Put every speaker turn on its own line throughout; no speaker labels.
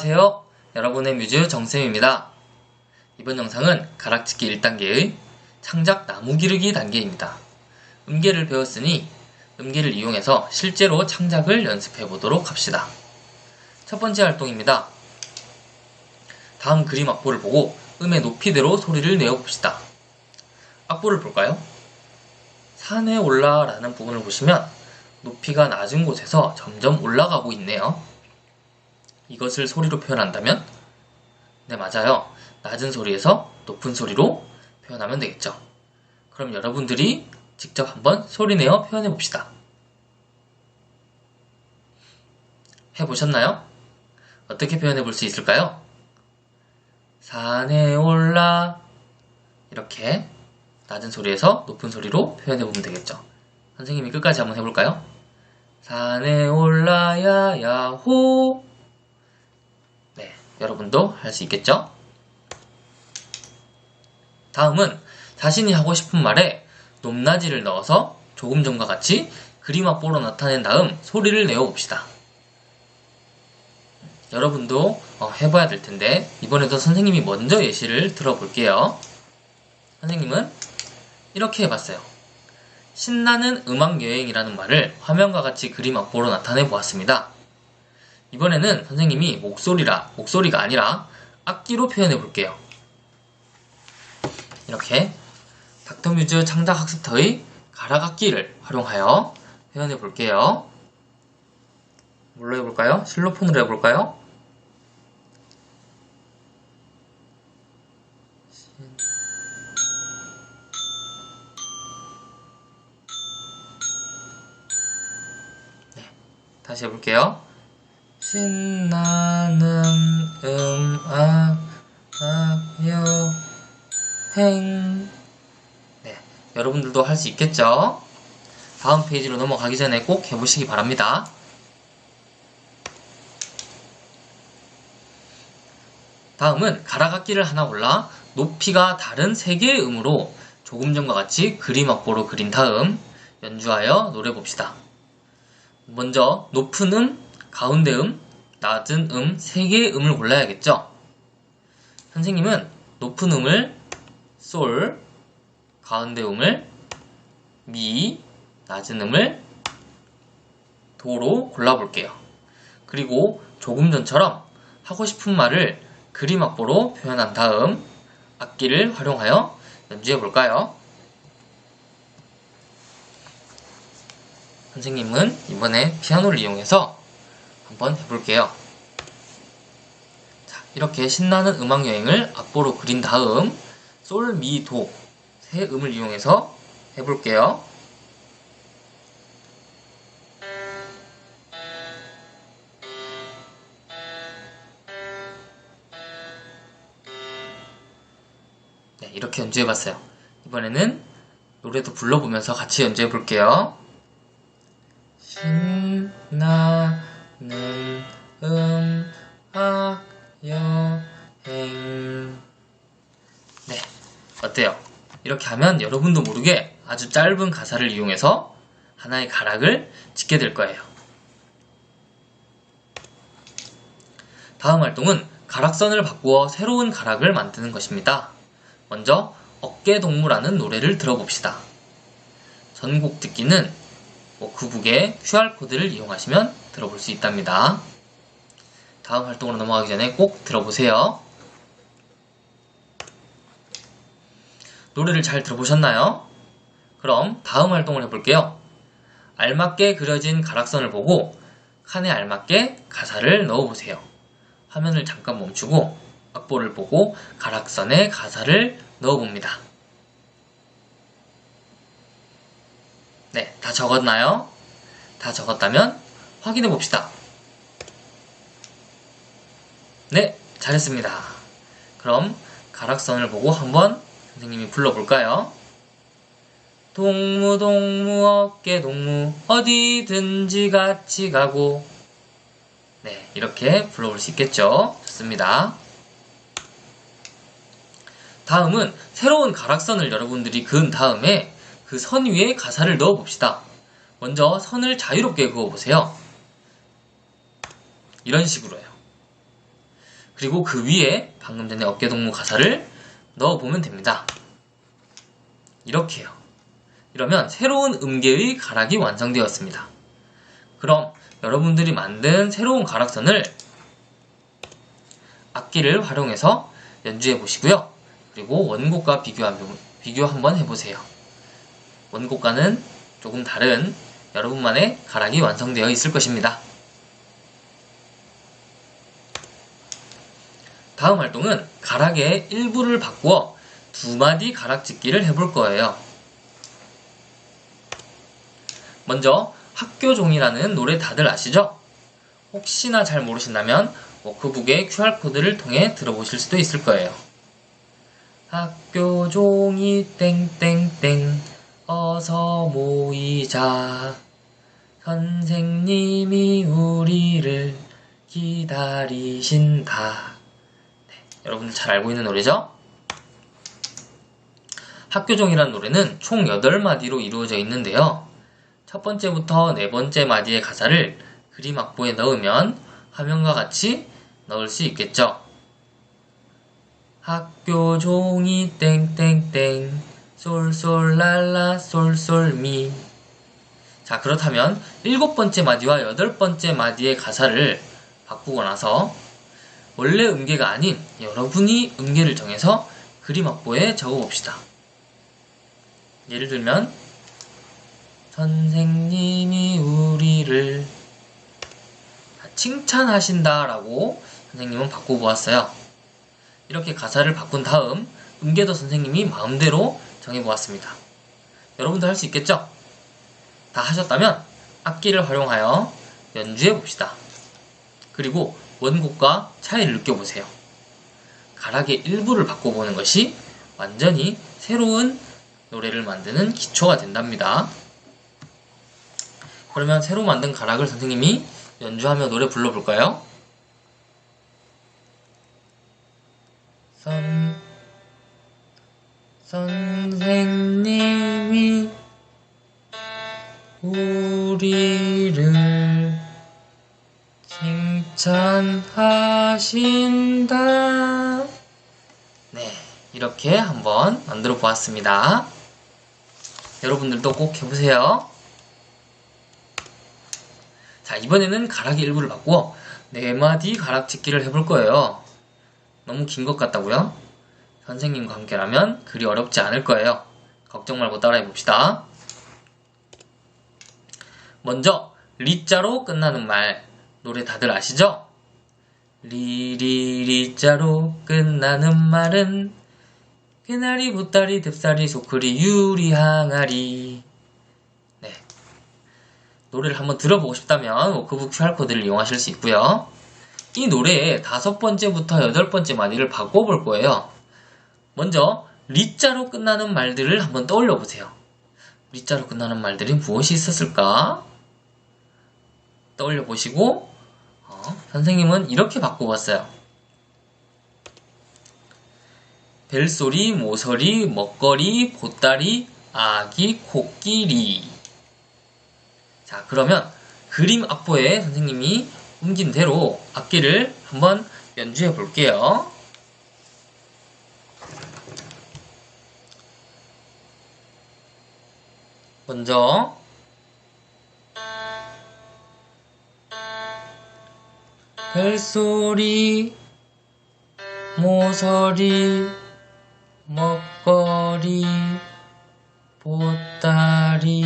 안녕하세요. 여러분의 뮤즈 정쌤입니다. 이번 영상은 가락짓기 1단계의 창작 나무 기르기 단계입니다. 음계를 배웠으니 음계를 이용해서 실제로 창작을 연습해 보도록 합시다. 첫 번째 활동입니다. 다음 그림 악보를 보고 음의 높이대로 소리를 내어 봅시다. 악보를 볼까요? 산에 올라 라는 부분을 보시면 높이가 낮은 곳에서 점점 올라가고 있네요. 이것을 소리로 표현한다면? 네, 맞아요. 낮은 소리에서 높은 소리로 표현하면 되겠죠. 그럼 여러분들이 직접 한번 소리내어 표현해 봅시다. 해보셨나요? 어떻게 표현해 볼 수 있을까요? 산에 올라 이렇게 낮은 소리에서 높은 소리로 표현해 보면 되겠죠. 선생님이 끝까지 한번 해볼까요? 산에 올라야 야호 네, 여러분도 할 수 있겠죠? 다음은 자신이 하고 싶은 말에 높낮이를 넣어서 조금 전과 같이 그림 악보로 나타낸 다음 소리를 내어 봅시다. 여러분도 어, 해봐야 될 텐데 이번에도 선생님이 먼저 예시를 들어볼게요. 선생님은 이렇게 해봤어요. 신나는 음악 여행이라는 말을 화면과 같이 그림 악보로 나타내 보았습니다. 이번에는 선생님이 목소리라, 목소리가 아니라 악기로 표현해 볼게요. 이렇게 닥터뮤즈 창작학습터의 가락악기를 활용하여 표현해 볼게요. 뭘로 해볼까요? 실로폰으로 해볼까요? 네, 다시 해볼게요. 신나는 음악 여행 네, 여러분들도 할 수 있겠죠? 다음 페이지로 넘어가기 전에 꼭 해보시기 바랍니다. 다음은 가락악기를 하나 골라 높이가 다른 세 개의 음으로 조금 전과 같이 그림 악보로 그린 다음 연주하여 노래 봅시다. 먼저 높은 음, 가운데 음, 낮은 음 세 개의 음을 골라야겠죠? 선생님은 높은 음을 솔, 가운데 음을 미, 낮은 음을 도로 골라볼게요. 그리고 조금 전처럼 하고 싶은 말을 그림 악보로 표현한 다음 악기를 활용하여 연주해 볼까요? 선생님은 이번에 피아노를 이용해서 한번 해볼게요. 자, 이렇게 신나는 음악 여행을 악보로 그린 다음 솔, 미, 도 세 음을 이용해서 해볼게요. 네, 이렇게 연주해봤어요. 이번에는 노래도 불러보면서 같이 연주해볼게요. 여행 네, 어때요? 이렇게 하면 여러분도 모르게 아주 짧은 가사를 이용해서 하나의 가락을 짓게 될 거예요. 다음 활동은 가락선을 바꾸어 새로운 가락을 만드는 것입니다. 먼저 어깨동무라는 노래를 들어봅시다. 전곡 듣기는 뭐 구북의 QR코드를 이용하시면 들어볼 수 있답니다. 다음 활동으로 넘어가기 전에 꼭 들어보세요. 노래를 잘 들어보셨나요? 그럼 다음 활동을 해볼게요. 알맞게 그려진 가락선을 보고 칸에 알맞게 가사를 넣어보세요. 화면을 잠깐 멈추고 악보를 보고 가락선에 가사를 넣어봅니다. 네, 다 적었나요? 다 적었다면 확인해 봅시다. 네, 잘했습니다. 그럼 가락선을 보고 한번 선생님이 불러볼까요? 동무 동무 어깨 동무 어디든지 같이 가고. 네 이렇게 불러볼 수 있겠죠? 좋습니다. 다음은 새로운 가락선을 여러분들이 그은 다음에 그 선 위에 가사를 넣어 봅시다. 먼저 선을 자유롭게 그어 보세요. 이런 식으로요 그리고 그 위에 방금 전에 어깨동무 가사를 넣어보면 됩니다. 이렇게요. 이러면 새로운 음계의 가락이 완성되었습니다. 그럼 여러분들이 만든 새로운 가락선을 악기를 활용해서 연주해 보시고요. 그리고 원곡과 비교, 비교 한번 해보세요. 원곡과는 조금 다른 여러분만의 가락이 완성되어 있을 것입니다. 다음 활동은 가락의 일부를 바꾸어 두 마디 가락 짓기를 해볼 거예요. 먼저 학교종이라는 노래 다들 아시죠? 혹시나 잘 모르신다면 워크북의 QR코드를 통해 들어보실 수도 있을 거예요. 학교종이 땡땡땡 어서 모이자 선생님이 우리를 기다리신다. 네, 여러분들 잘 알고 있는 노래죠? 학교종이라는 노래는 총 8마디로 이루어져 있는데요. 첫 번째부터 네 번째 마디의 가사를 그림 악보에 넣으면 화면과 같이 넣을 수 있겠죠. 학교 종이 땡땡땡 솔솔랄라 솔솔미 자 그렇다면 일곱 번째 마디와 여덟 번째 마디의 가사를 바꾸고 나서 원래 음계가 아닌 여러분이 음계를 정해서 그림 악보에 적어봅시다. 예를 들면 선생님이 우리를 칭찬하신다라고 선생님은 바꿔보았어요. 이렇게 가사를 바꾼 다음 음계도 선생님이 마음대로 정해보았습니다. 여러분도 할 수 있겠죠? 다 하셨다면 악기를 활용하여 연주해 봅시다. 그리고 원곡과 차이를 느껴보세요. 가락의 일부를 바꿔보는 것이 완전히 새로운 노래를 만드는 기초가 된답니다. 그러면 새로 만든 가락을 선생님이 연주하며 노래 불러볼까요? 선, 선생님이 우리 하신다. 네, 이렇게 한번 만들어 보았습니다. 여러분들도 꼭 해보세요. 자, 이번에는 가락의 일부를 바꾸어 네 마디 가락 짓기를 해볼 거예요. 너무 긴 것 같다고요? 선생님과 함께라면 그리 어렵지 않을 거예요. 걱정 말고 따라해 봅시다. 먼저 리자로 끝나는 말 노래 다들 아시죠? 리리리자로 끝나는 말은 개나리 보따리 득사리 소쿠리 유리 항아리. 네. 노래를 한번 들어보고 싶다면 워크북 QR코드를 이용하실 수 있고요. 이 노래의 다섯 번째부터 여덟 번째 마디를 바꿔볼 거예요. 먼저 리자로 끝나는 말들을 한번 떠올려 보세요. 리자로 끝나는 말들이 무엇이 있었을까? 떠올려 보시고 어, 선생님은 이렇게 바꿔봤어요. 벨소리, 모서리, 먹거리, 보따리, 아기, 코끼리. 자, 그러면 그림 악보에 선생님이 옮긴 대로 악기를 한번 연주해 볼게요. 먼저 벨소리, 모서리, 먹거리, 보따리,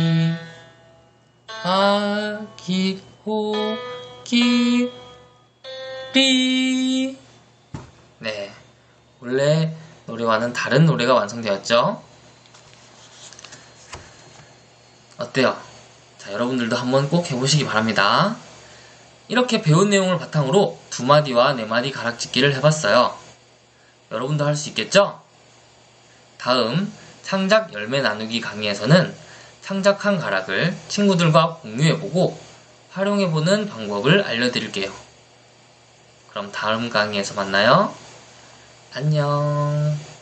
아기, 호기리. 네. 원래 노래와는 다른 노래가 완성되었죠? 어때요? 자, 여러분들도 한번 꼭 해보시기 바랍니다. 이렇게 배운 내용을 바탕으로 두 마디와 네 마디 가락짓기를 해봤어요. 여러분도 할 수 있겠죠? 다음 창작 열매 나누기 강의에서는 창작한 가락을 친구들과 공유해보고 활용해보는 방법을 알려드릴게요. 그럼 다음 강의에서 만나요. 안녕.